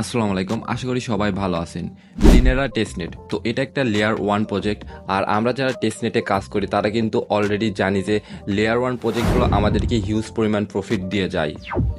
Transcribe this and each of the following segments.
আসসালামু আলাইকুম, আশা করি সবাই ভালো আছেন। Linera testnet. তো এটা একটা লেয়ার ওয়ান প্রজেক্ট, আর আমরা যারা টেস্টনেটে কাজ করি, তারা কিন্তু অলরেডি জানি যে লেয়ার ওয়ান প্রজেক্টগুলো আমাদেরকে হিউজ পরিমাণ প্রফিট দিয়ে যায়।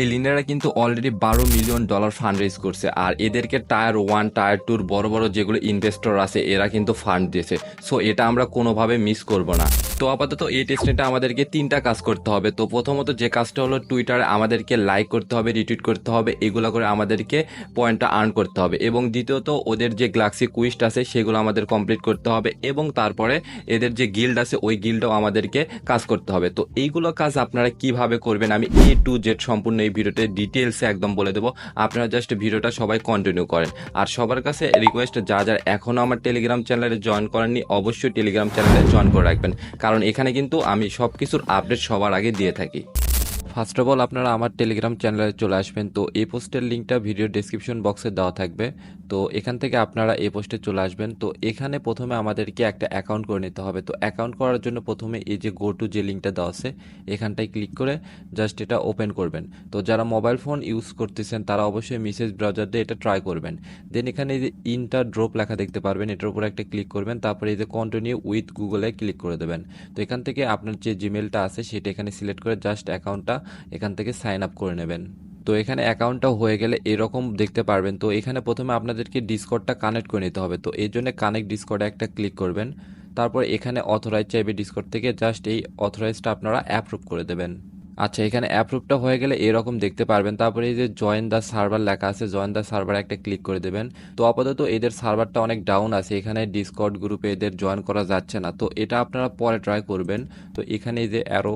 এই লিনেরা কিন্তু অলরেডি বারো মিলিয়ন ডলার ফান্ড রেজ করছে। আর এদেরকে টায়ার ওয়ান টায়ার টুর বড় বড় যেগুলো ইনভেস্টর আছে, এরা কিন্তু ফান্ড দিয়েছে। সো এটা আমরা কোনোভাবে মিস করব না। তো আপাতত এই টেস্টনেটে আমাদেরকে তিনটা কাজ করতে হবে। তো প্রথমত যে কাজটা হলো টুইটারে আমাদেরকে লাইক করতে হবে রিটুইট করতে হবে, এগুলো করে আমাদেরকে পয়েন্টটা আর্ন করতে হবে। এবং দ্বিতীয়ত, ওদের যে গ্লাক্সি কুইস্ট আছে, সেগুলো আমাদের কমপ্লিট করতে হবে। এবং তারপরে এদের যে গিল্ড আছে, ওই গিল্ডও আমাদেরকে কাজ করতে হবে। তো এইগুলো কাজ আপনারা কীভাবে করবেন? আমি এ টু জেড সম্পূর্ণ এই ভিডিওতে ডিটেলসে একদম বলে দেবো। আপনারা জাস্ট ভিডিওটা সবাই কন্টিনিউ করেন। আর সবার কাছে রিকোয়েস্ট যা যার এখনও আমার টেলিগ্রাম চ্যানেলে জয়েন করেননি, অবশ্যই টেলিগ্রাম চ্যানেলে জয়েন করে রাখবেন। কারণ এখানে কিন্তু আমি সব কিছুর আপডেট সবার আগে দিয়ে থাকি। ফার্স্ট অফ অল আপনারা আমার টেলিগ্রাম চ্যানেলে চলে আসবেন। তো এই পোস্টের লিঙ্কটা ভিডিও ডিসক্রিপশন বক্সে দেওয়া থাকবে। তো এখান থেকে আপনারা এই পোস্টে চলে আসবেন। তো এখানে প্রথমে আমাদেরকে একটা অ্যাকাউন্ট করে নিতে হবে। তো অ্যাকাউন্ট করার জন্য প্রথমে এই যে গো টু যে লিঙ্কটা দেওয়া আছে, এখানটায় ক্লিক করে জাস্ট এটা ওপেন করবেন। তো যারা মোবাইল ফোন ইউজ করতেছেন, তারা অবশ্যই মেসেজ ব্রাউজার দিয়ে এটা ট্রাই করবেন। দেন এখানে এই যে ইন্টার ড্রপ লেখা দেখতে পারবেন, এটার উপর একটা ক্লিক করবেন। তারপরে এই যে কন্টিনিউ উইথ গুগলে ক্লিক করে দেবেন। তো এখান থেকে আপনার যে জিমেলটা আছে, সেটা এখানে সিলেক্ট করে জাস্ট অ্যাকাউন্টটা এখান থেকে সাইন আপ করে নেবেন। তো এখানে অ্যাকাউন্টটা হয়ে গেলে এরকম দেখতে পারবেন। তো এখানে প্রথমে আপনাদেরকে ডিসকর্ডটা কানেক্ট করে নিতে হবে। তো এর জন্য কানেক্ট ডিসকর্ডে একটা ক্লিক করবেন। তারপর এখানে অথরাইজ চাইবে ডিসকর্ড থেকে। জাস্ট এই অথরাইজটা আপনারা অ্যাপ্রুভ করে দেবেন। আচ্ছা এখানে অ্যাপ্রুভটা হয়ে গেলে এরকম দেখতে পারবেন। তারপরে এই যে জয়েন দ্য সার্ভার লেখা আছে জয়েন দ্য সার্ভার একটা ক্লিক করে দেবেন। তো আপাতত এদের সার্ভারটা অনেক ডাউন আছে। এখানে ডিসকর্ড গ্রুপে এদের জয়েন করা যাচ্ছে না। তো এটা আপনারা পরে ট্রাই করবেন। তো এখানে এই যে অ্যারো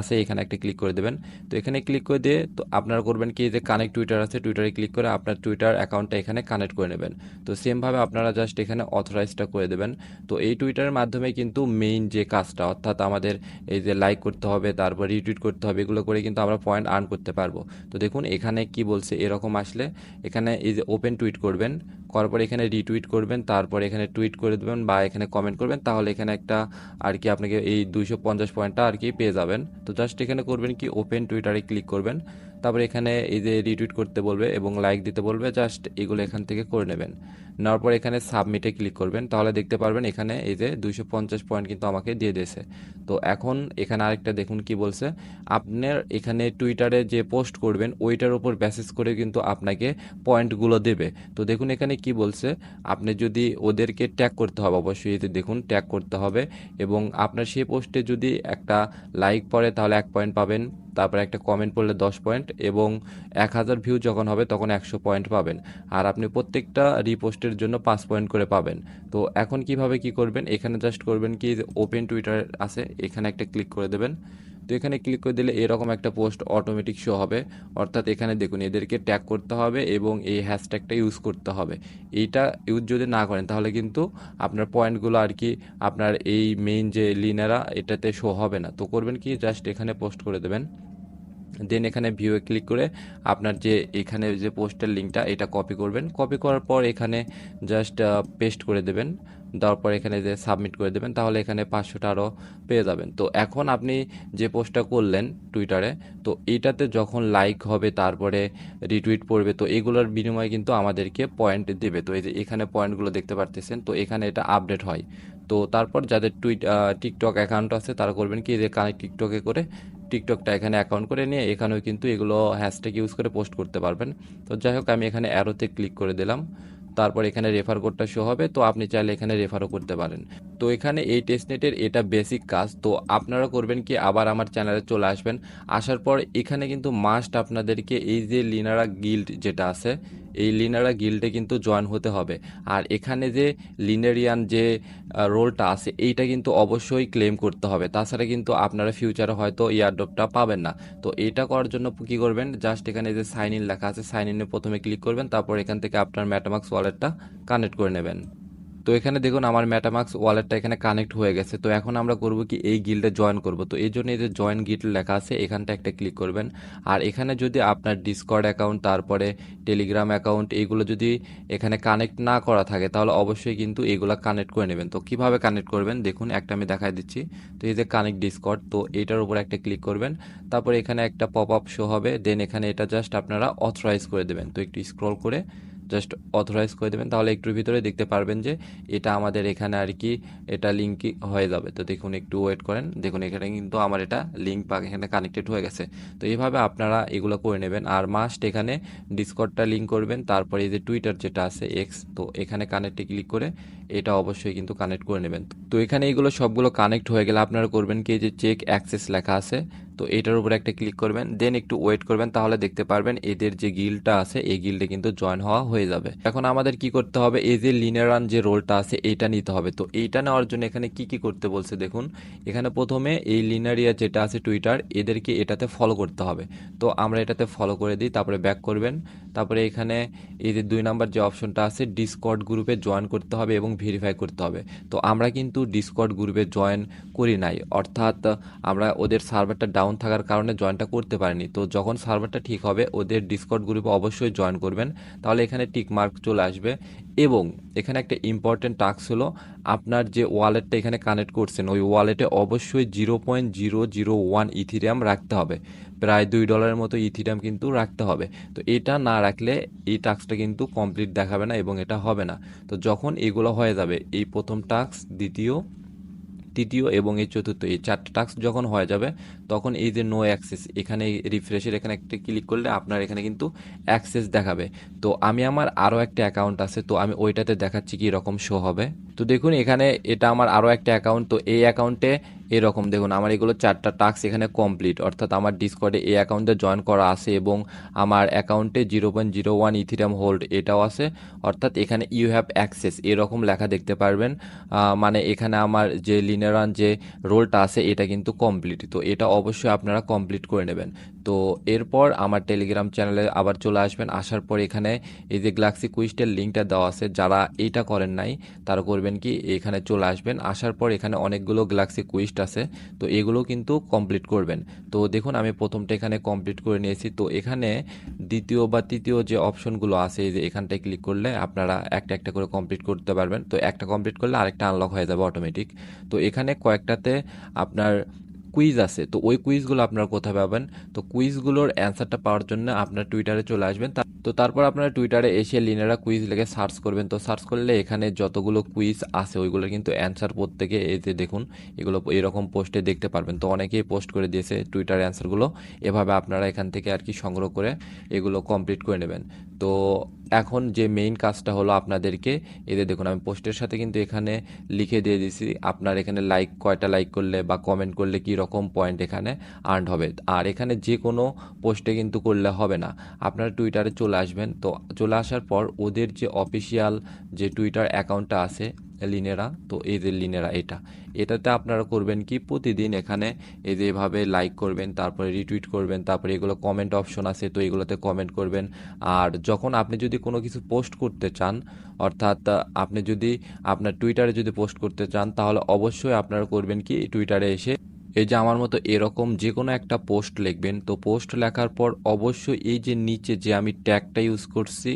আছে, এখানে একটা ক্লিক করে দেবেন। তো এখানে ক্লিক করে দিয়ে তো আপনারা করবেন কি যে কানেক্ট টুইটার আছে টুইটারে ক্লিক করে আপনার টুইটার অ্যাকাউন্টটা এখানে কানেক্ট করে নেবেন। তো সেমভাবে আপনারা জাস্ট এখানে অথরাইজটা করে দেবেন। তো এই টুইটারের মাধ্যমে কিন্তু মেইন যে কাজটা, অর্থাৎ আমাদের এই যে লাইক করতে হবে, তারপর রিটুইট করতে হবে, এগুলো করে কিন্তু আমরা পয়েন্ট আর্ন করতে পারব। তো দেখুন, এখানে কি বলছে, এরকম আসলে এখানে এই যে ওপেন টুইট করবেন। করার পর এখানে রিটুইট করবেন, তারপর এখানে টুইট করে দেবেন বা এখানে কমেন্ট করবেন, তাহলে এখানে একটা আর কি আপনাকে এই দুইশো পঞ্চাশ পয়েন্টটা আর কি পেয়ে যাবেন। তো জাস্ট এখানে করবেন কি ওপেন টুইটারে ক্লিক করবেন। তারপর এখানে এই যে রিটুইট করতে বলবে এবং লাইক দিতে বলবে জাস্ট এগুলো এখান থেকে করে নেবেন। নেওয়ার পর এখানে সাবমিটে ক্লিক করবেন। তাহলে দেখতে পারবেন এখানে এই যে দুইশো পঞ্চাশ পয়েন্ট কিন্তু আমাকে দিয়ে দিয়েছে। তো এখন এখানে আরেকটা দেখুন কি বলছে। আপনার এখানে টুইটারে যে পোস্ট করবেন, ওইটার উপর ব্যাসেস করে কিন্তু আপনাকে পয়েন্টগুলো দেবে। তো দেখুন এখানে কি বলছে, আপনি যদি ওদেরকে ট্যাগ করতে হবে, অবশ্যই যে দেখুন ট্যাগ করতে হবে এবং আপনার সেই পোস্টে যদি একটা লাইক পড়ে, তাহলে এক পয়েন্ট পাবেন। তারপর একটা কমেন্ট পড়লে দশ পয়েন্ট এবং এক হাজার ভিউ যখন হবে তখন একশো পয়েন্ট পাবেন। আর আপনি প্রত্যেকটা রিপোস্টের জন্য পাঁচ পয়েন্ট করে পাবেন। তো এখন কীভাবে কি করবেন? এখানে জাস্ট করবেন কি ওপেন টুইটার আছে, এখানে একটা ক্লিক করে দেবেন। তো এখানে ক্লিক করে দিলে এরকম একটা পোস্ট অটোমেটিক শো হবে। অর্থাৎ এখানে দেখুন, এদেরকে ট্যাগ করতে হবে এবং এই হ্যাশট্যাগটা ইউজ করতে হবে। এইটা ইউজ যদি না করেন, তাহলে কিন্তু আপনার পয়েন্টগুলো আর কি, আপনার এই মেইন যে লিনারা এটাতে শো হবে না। তো করবেন কি জাস্ট এখানে পোস্ট করে দেবেন। দেন এখানে ভিউয়ে ক্লিক করে আপনার যে এখানে যে পোস্টের লিঙ্কটা এটা কপি করবেন। কপি করার পর এখানে জাস্ট পেস্ট করে দেবেন। দেওয়ার পর এখানে যে সাবমিট করে দেবেন, তাহলে এখানে পাঁচশোটা আরও পেয়ে যাবেন। তো এখন আপনি যে পোস্টটা করলেন টুইটারে তো এইটাতে যখন লাইক হবে, তারপরে রিটুইট পড়বে, তো এগুলোর বিনিময়ে কিন্তু আমাদেরকে পয়েন্ট দেবে। তো এই যে এখানে পয়েন্টগুলো দেখতে পারতেছেন, তো এখানে এটা আপডেট হয়। তো তারপর যাদের টুইট টিকটক অ্যাকাউন্ট আছে, তারা করবেন কি? যে কানেক্ট টিকটকে করে টিকটকটা এখানে অ্যাকাউন্ট করে নিয়ে এখানেও কিন্তু এগুলো হ্যাশট্যাগ ইউজ করে পোস্ট করতে পারবেন। তো যাই হোক, আমি এখানে অ্যারোতে ক্লিক করে দিলাম। তারপর এখানে রেফার কোডটা শো হবে। তো আপনি চাইলে এখানে রেফারও করতে পারেন। তো এখানে এই টেস্টনেটের এটা বেসিক কাজ। তো আপনারা করবেন কি, আবার আমার চ্যানেলে চলে আসবেন। আসার পর এখানে কিন্তু মাস্ট আপনাদেরকে এই যে লিনারা গিল্ড যেটা আছে এই লিনারা গিল্ডে কিন্তু জয়েন হতে হবে। আর এখানে যে লিনারিয়ান যে রোলটা আছে, এইটা কিন্তু অবশ্যই ক্লেম করতে হবে। তাছাড়া কিন্তু আপনারা ফিউচারে হয়তো ইয়ারড্রপটা পাবেন না। তো এটা করার জন্য কী করবেন? জাস্ট এখানে যে সাইন ইন লেখা আছে, সাইন ইনে প্রথমে ক্লিক করবেন, তারপর এখান থেকে আপনার ম্যাটামাক্স ওয়ালেটটা কানেক্ট করে নেবেন। তো এখানে দেখুন আমার ম্যাটামাক্স ওয়ালেটটা এখানে কানেক্ট হয়ে গেছে। তো এখন আমরা করব কি এই গিল্ডে জয়েন করব। তো এই জন্য এই যে জয়েন গিল্ড লেখা আছে, এখানটা একটা ক্লিক করবেন। আর এখানে যদি আপনার ডিসকর্ড অ্যাকাউন্ট তারপরে টেলিগ্রাম অ্যাকাউন্ট এইগুলো যদি এখানে কানেক্ট না করা থাকে, তাহলে অবশ্যই কিন্তু এইগুলো কানেক্ট করে নেবেন। তো কীভাবে কানেক্ট করবেন? দেখুন, একটা আমি দেখাই দিচ্ছি। তো এই যে কানেক্ট ডিসকর্ড তো এটার উপর একটা ক্লিক করবেন। তারপরে এখানে একটা পপ আপ শো হবে। দেন এখানে এটা জাস্ট আপনারা অথরাইজ করে দেবেন। তো একটু স্ক্রল করে জাস্ট অথরাইজ করে দেবেন, তাহলে একটুর ভিতরে দেখতে পারবেন যে এটা আমাদের এখানে আর কি এটা লিঙ্ক হয়ে যাবে। তো দেখুন, একটু ওয়েট করেন। দেখুন, এখানে কিন্তু আমার এটা লিঙ্ক বা এখানে কানেক্টেড হয়ে গেছে। তো এইভাবে আপনারা এগুলো করে নেবেন। আর মাস্ট এখানে ডিসকর্ডটা লিঙ্ক করবেন। তারপরে এই যে টুইটার যেটা আছে এক্স তো এখানে কানেক্টে ক্লিক করে এটা অবশ্যই কিন্তু কানেক্ট করে নেবেন। তো এখানে এগুলো সবগুলো কানেক্ট হয়ে গেলে আপনারা করবেন কি যে চেক অ্যাক্সেস লেখা আছে তো এটার উপর একটা ক্লিক করবেন দেন একটু ওয়েট করবেন, তাহলে দেখতে পারবেন এদের যে গিল্ডটা আছে, এই গিল্ডে কিন্তু জয়েন হওয়া হয়ে যাবে। এখন আমাদের কি করতে হবে? এই যে লিনারান যে রোলটা আছে, এইটা নিতে হবে। তো এইটা নেওয়ার জন্য এখানে কি কি করতে বলছে দেখুন, এখানে প্রথমে এই লিনারিয়া যেটা আছে টুইটার এদেরকে এটাতে ফলো করতে হবে। তো আমরা এটাতে ফলো করে দিই, তারপরে ব্যাক করবেন, তারপরে এখানে এই যে দুই নাম্বার যে অপশনটা আছে ডিসকর্ড গ্রুপে জয়েন করতে হবে এবং ভেরিফাই করতে হবে। তো আমরা কিন্তু ডিসকর্ড গ্রুপে জয়েন করি নাই, অর্থাৎ আমরা ওদের সার্ভারটা ডাউন থাকার কারণে জয়েনটা করতে পারিনি। তো যখন সার্ভারটা ঠিক হবে, ওদের ডিসকর্ড গ্রুপে অবশ্যই জয়েন করবেন। তাহলে এখানে টিক মার্ক চলে আসবে এবং এখানে একটা ইম্পর্টেন্ট টাস্ক হলো, আপনার যে ওয়ালেটটা এখানে কানেক্ট করছেন, ওই ওয়ালেটে অবশ্যই zero point zero zero one Ethereum রাখতে হবে। প্রায় দুই ডলারের মতো ইথিরিয়াম কিন্তু রাখতে হবে। তো এটা না রাখলে এই টাস্কটা কিন্তু কমপ্লিট দেখাবে না এবং এটা হবে না। তো যখন এগুলো হয়ে যাবে, এই প্রথম টাস্ক দ্বিতীয়, তৃতীয় এবং এই চতুর্থ, এই চারটে টাস্ক যখন হয়ে যাবে তখন এই যে নো অ্যাক্সেস এখানে রিফ্রেশের এখানে একটা ক্লিক করলে আপনার এখানে কিন্তু অ্যাক্সেস দেখাবে। তো আমি আমার আরও একটা অ্যাকাউন্ট আছে, তো আমি ওইটাতে দেখাচ্ছি কি রকম শো হবে। তো দেখুন, এখানে এটা আমার আরও একটা অ্যাকাউন্ট তো এই অ্যাকাউন্টে এরকম। দেখুন, আমার এগুলো চারটা টাস্ক এখানে কমপ্লিট অর্থাৎ আমার ডিসকর্ডে এই অ্যাকাউন্টে জয়েন করা আছে এবং আমার অ্যাকাউন্টে zero point zero one Ethereum hold এটাও আছে। অর্থাৎ এখানে ইউ হ্যাভ অ্যাক্সেস এরকম লেখা দেখতে পারবেন। মানে এখানে আমার যে লিনারান যে রোলটা আছে, এটা কিন্তু কমপ্লিট তো এটা অবশ্যই আপনারা কমপ্লিট করে নেবেন। তো এরপর আমার টেলিগ্রাম চ্যানেলে আবার চলে আসবেন। আসার পর এখানে এই যে গ্লাক্সি কুইস্টের লিঙ্কটা দেওয়া আছে, যারা এইটা করেন নাই, তারা করবেন কি, এখানে চলে আসবেন। আসার পর এখানে অনেকগুলো গ্লাক্সি কুইস্ট আছে, তো এগুলো কিন্তু কমপ্লিট করবেন। তো দেখুন, আমি প্রথমটা এখানে কমপ্লিট করে নিয়েছি। তো এখানে দ্বিতীয় বা তৃতীয় যে অপশনগুলো আছে, এই যে এখানটায় ক্লিক করলে আপনারা একটা একটা করে কমপ্লিট করতে পারবেন। তো একটা কমপ্লিট করলে আরেকটা আনলক হয়ে যাবে অটোমেটিক তো এখানে কয়েকটাতে আপনার কুইজ আছে, তো ওই কুইজগুলো আপনারা কোথায় পাবেন? তো কুইজগুলোর অ্যান্সারটা পাওয়ার জন্য আপনার টুইটারে চলে আসবেন। তা- তারপর আপনারা টুইটারে এসে লিনারা কুইজ লিখে সার্চ করবেন। তো সার্চ করলে এখানে যতগুলো কুইজ আছে, ওইগুলোর কিন্তু অ্যান্সার প্রত্যেকে এই যে দেখুন, এগুলো এরকম পোস্টে দেখতে পারবেন। তো অনেকেই পোস্ট করে দিয়েছে টুইটার অ্যান্সারগুলো এভাবে আপনারা এখান থেকে আর কি সংগ্রহ করে এগুলো কমপ্লিট করে নেবেন। তো এখন যে মেইন কাজটা হলো আপনাদেরকে এদের দেখুন, আমি পোস্টের সাথে কিন্তু এখানে লিখে দিয়ে দিছি, আপনার এখানে লাইক কয়টা লাইক করলে বা কমেন্ট করলে কি রকম পয়েন্ট এখানে আর্ন হবে। আর এখানে যে কোনো পোস্টে কিন্তু করলে হবে না। আপনারা টুইটারে চলে আসবেন। তো চলে আসার পর ওদের যে অফিসিয়াল যে টুইটার অ্যাকাউন্টটা আছে লিনেরা, তো এই যে লিনেরা এটা, এটাতে আপনারা করবেন কি প্রতিদিন এখানে এই যে এভাবে লাইক করবেন, তারপরে রিটুইট করবেন, তারপরে এগুলো কমেন্ট অপশন আছে, তো এগুলোতে কমেন্ট করবেন। আর যখন আপনি যদি কোনো কিছু পোস্ট করতে চান, অর্থাৎ আপনি যদি আপনার টুইটারে যদি পোস্ট করতে চান, তাহলে অবশ্যই আপনারা করবেন কি টুইটারে এসে এই যে আমার মতো এরকম যে কোনো একটা পোস্ট লিখবেন। তো পোস্ট লেখার পর অবশ্যই এই যে নিচে যে আমি ট্যাগটা ইউজ করছি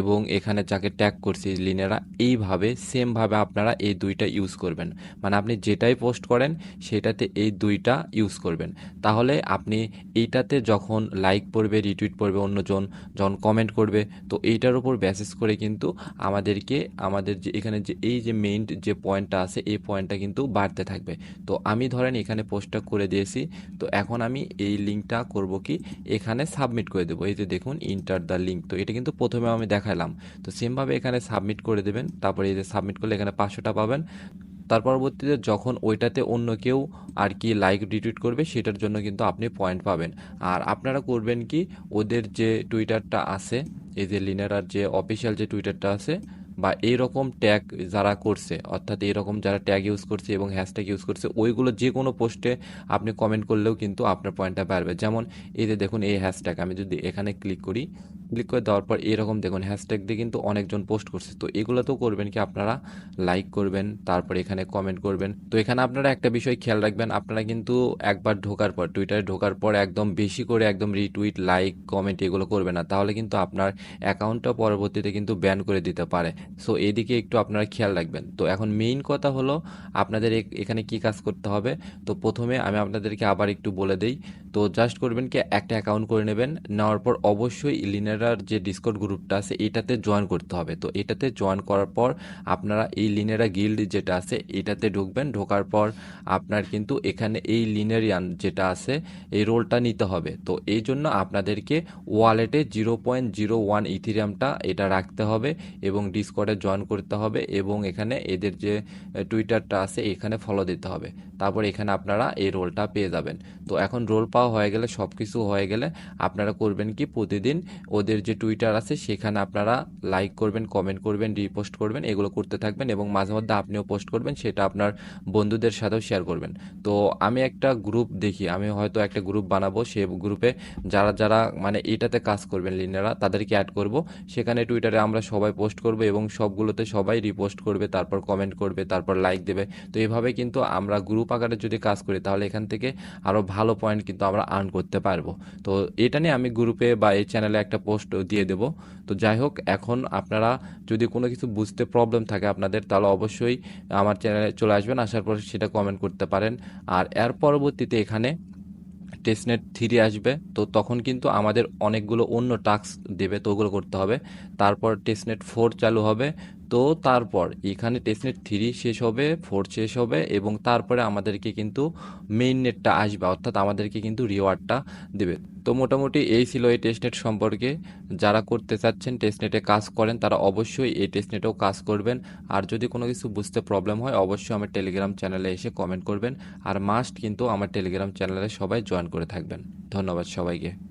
এবং এখানে যাকে ট্যাগ করছি লিনেরা, এইভাবে সেমভাবে আপনারা এই দুইটা ইউজ করবেন। মানে আপনি যেটাই পোস্ট করেন, সেটাতে এই দুইটা ইউজ করবেন। তাহলে আপনি এইটাতে যখন লাইক পড়বে রিটুইট পড়বে, অন্যজন যখন কমেন্ট করবে, তো এইটার উপর বেসিস করে কিন্তু আমাদেরকে, আমাদের যে, এখানে যে, এই যে মেইন যে পয়েন্টটা আছে, এই পয়েন্টটা কিন্তু বাড়তে থাকবে। তো আমি ধরেন এখানে পোস্টটা করে দিয়েছি, তো এখন আমি এই লিঙ্কটা করব কি? এখানে সাবমিট করে দেবো। এই যে দেখুন ইন্টার দ্য লিঙ্ক তো এটা কিন্তু প্রথমে আমি দেখালাম। তো সেমভাবে এখানে সাবমিট করে দেবেন। তারপরে এই যে সাবমিট করলে এখানে পাঁচশোটা পাবেন। তার পরবর্তীতে যখন ওইটাতে অন্য কেউ আর কি লাইক রিটুইট করবে, সেটার জন্য কিন্তু আপনি পয়েন্ট পাবেন। আর আপনারা করবেন কি, ওদের যে টুইটারটা আছে, এই যে লিনারার যে অফিসিয়াল যে টুইটারটা আছে বা এইরকম ট্যাগ যারা করছে, অর্থাৎ এইরকম যারা ট্যাগ ইউজ করছে এবং হ্যাশট্যাগ ইউজ করছে, ওইগুলো যে কোনো পোস্টে আপনি কমেন্ট করলেও কিন্তু আপনার পয়েন্টটা বাড়বে। যেমন এই যে দেখুন, এই হ্যাশট্যাগ আমি যদি এখানে ক্লিক করি ক্লিক করে দেওয়ার পর এরকম দেখুন হ্যাশট্যাগ দিয়ে কিন্তু অনেকজন পোস্ট করছে। তো এগুলো তো করবেন কি? আপনারা লাইক করবেন, তারপর এখানে কমেন্ট করবেন। তো এখানে আপনারা একটা বিষয় খেয়াল রাখবেন, আপনারা কিন্তু একবার ঢোকার পর টুইটারে ঢোকার পর একদম বেশি করে একদম রিটুইট লাইক কমেন্ট এগুলো করবেন না। তাহলে কিন্তু আপনার অ্যাকাউন্টটা পরবর্তীতে কিন্তু ব্যান করে দিতে পারে। সো এদিকে একটু আপনারা খেয়াল রাখবেন। তো এখন মেইন কথা হলো, আপনাদের এখানে কি কাজ করতে হবে? তো প্রথমে আমি আপনাদেরকে আবার একটু বলে দেই তো জাস্ট করবেন কি, একটা অ্যাকাউন্ট করে নেবেন, নেওয়ার পর অবশ্যই লিনেরার যে ডিসকর্ড গ্রুপটা আছে, এটাতে জয়েন করতে হবে। তো এটাতে জয়েন করার পর আপনারা এই লিনেরা গিল্ড যেটা আছে, এটাতে ঢুকবেন, ঢোকার পর আপনার কিন্তু এখানে এই লিনেরিয়ান যেটা আছে, এই রোলটা নিতে হবে। তো এই জন্য আপনাদেরকে ওয়ালেটে জিরো পয়েন্ট জিরো ওয়ান ইথিরিয়ামটা এটা রাখতে হবে এবং ডিসকর্ডে জয়েন করতে হবে এবং এখানে এদের যে টুইটারটা আছে, এখানে ফলো দিতে হবে। তারপর এখানে আপনারা এই রোলটা পেয়ে যাবেন। তো এখন রোল পাওয়া হয়ে গেলে সব কিছু হয়ে গেলে আপনারা করবেন কি প্রতিদিন ওদের যে টুইটার আছে, সেখানে আপনারা লাইক করবেন কমেন্ট করবেন রিপোস্ট করবেন, এগুলো করতে থাকবেন এবং মাঝে মধ্যে আপনিও পোস্ট করবেন, সেটা আপনার বন্ধুদের সাথেও শেয়ার করবেন। তো আমি একটা গ্রুপ দেখি, আমি হয়তো একটা গ্রুপ বানাবো, সে গ্রুপে যারা যারা মানে এটাতে কাজ করবেন লিনারা তাদেরকে অ্যাড করব। সেখানে টুইটারে আমরা সবাই পোস্ট করব এবং সবগুলোতে সবাই রিপোস্ট করবে, তারপর কমেন্ট করবে, তারপর লাইক দেবে। তো এভাবে কিন্তু আমরা গ্রুপ আকারে যদি কাজ করি, তাহলে এখান থেকে আরও ভালো পয়েন্ট কিন্তু আমরা আর্ন করতে পারব। তো এটা নিয়ে আমি গ্রুপে বা এই চ্যানেলে একটা পোস্ট দিয়ে দেব। তো যাই হোক এখন আপনারা যদি কোনো কিছু বুঝতে প্রবলেম থাকে আপনাদের, তাহলে অবশ্যই আমার চ্যানেলে চলে আসবেন, আসার পর সেটা কমেন্ট করতে পারেন। আর এর পরবর্তীতে এখানে টেস্টনেট থ্রি আসবে, তো তখন কিন্তু আমাদের অনেকগুলো অন্য টাস্ক দেবে, তো ওগুলো করতে হবে। তারপর টেস্টনেট ফোর চালু হবে তো তারপর এখানে টেস্টনেট থ্রি শেষ হবে ফোর শেষ হবে এবং তারপরে আমাদেরকে কিন্তু মেইন নেটটা আসবে, অর্থাৎ আমাদেরকে কিন্তু রিওয়ার্ডটা দেবে। তো মোটামুটি এই ছিল এই টেস্টনেট সম্পর্কে। যারা করতে চাচ্ছেন টেস্টনেটে কাজ করেন, তারা অবশ্যই এই টেস্টনেটেও কাজ করবেন। আর যদি কোনো কিছু বুঝতে প্রবলেম হয়, অবশ্যই আমার টেলিগ্রাম চ্যানেলে এসে কমেন্ট করবেন। আর মাস্ট কিন্তু আমার টেলিগ্রাম চ্যানেলে সবাই জয়েন করে থাকবেন। ধন্যবাদ সবাইকে।